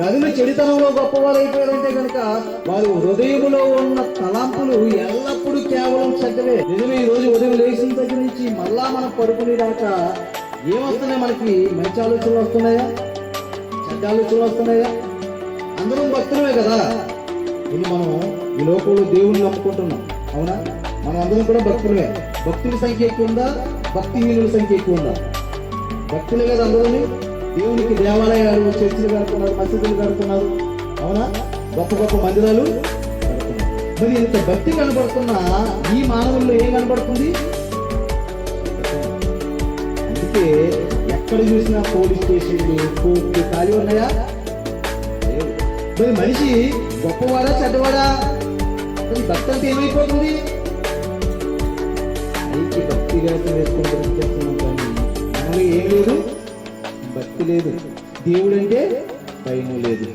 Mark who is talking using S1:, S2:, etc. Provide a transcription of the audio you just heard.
S1: నదులు చెడితనంలో గొప్పవారు అయిపోయారంటే కనుక వారి హృదయంలో ఉన్న తలాంపులు ఎల్లప్పుడూ కేవలం చెడ్డవే. నిజమే ఈ రోజు ఉదయం లేచిన దగ్గర నుంచి మళ్ళా మనం పడుకునే దాకా ఏమొస్తున్నాయి మనకి? మంచి ఆలోచనలు వస్తున్నాయా? చెడ్డ ఆలోచనలు వస్తున్నాయా? అందరం భక్తులమే కదా. ఇది మనం ఈ లోకంలో దేవుణ్ణి నమ్ముకుంటున్నాం. అవునా? మనం అందరం కూడా భక్తులమే. భక్తుల సంఖ్య ఎక్కువ ఉందా? భక్తిహీనుల సంఖ్య ఎక్కువ ఉందా? భక్తులే కదా అందరూ దేవునికి దేవాలయాలు చర్చిలు కడుతున్నారు మసీదులు కడుతున్నారు. అవునా? గొప్ప గొప్ప మందిరాలు మరి ఇంత భక్తి కనబడుతున్న ఈ మానవుల్లో ఏం కనబడుతుంది? అందుకే ఎక్కడ చూసినా పోలీస్ స్టేషన్లు కోర్టు ఖాళీ ఉన్నాయా? మరి మనిషి గొప్పవాడా చెడ్డవాడా? మరి భక్తి అంటే ఏమైపోతుంది అయితే భక్తి వేషం వేసుకొని కానీ మనలో ఏం లేదు. శక్తి లేదు. దేవుడంటే భయం లేదు.